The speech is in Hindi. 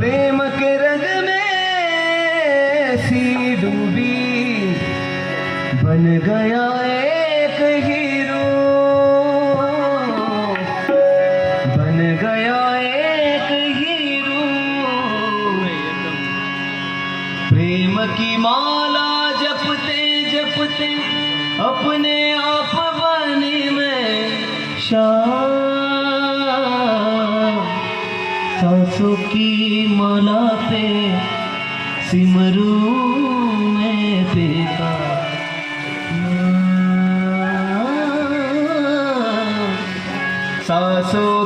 प्रेम के रंग में सी डूबी बन गया एक हीरो। बन गया एक हीरो। प्रेम की माला जपते जपते, अपने आप बने में शाम सुखी मनाते सिमरू मैं तेरा सासों